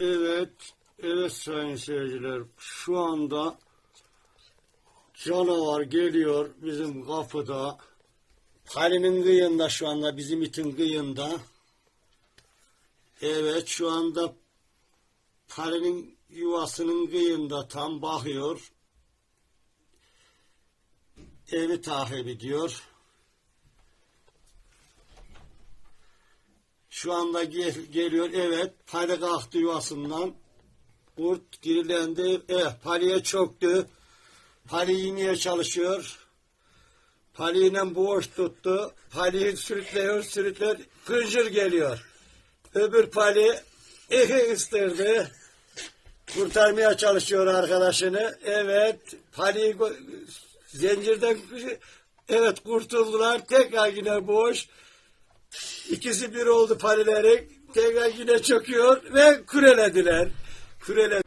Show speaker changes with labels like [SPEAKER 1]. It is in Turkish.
[SPEAKER 1] Evet, evet sayın seyirciler. Şu anda canavar geliyor bizim kapıda. Halinin kıyında şu anda, bizim itin kıyında. Evet, şu anda Halinin yuvasının kıyında tam bakıyor. Evi takip ediyor. Şu anda gel- geliyor. Evet. Pali kalktı yuvasından. Kurt kirlendi. Eh, paliye çöktü. Pali yemeye çalışıyor. Paliyle boğuş tuttu. Paliyi sürüklüyor, sürükler. Kıncır geliyor. Öbür pali ehi ıstırdı. Kurtarmaya çalışıyor arkadaşını. Evet. Paliyi zincirden evet kurtuldular. Tekrar yine boş. İkisi bir oldu parileri. Tekrar yine çöküyor ve kürelediler. Kürele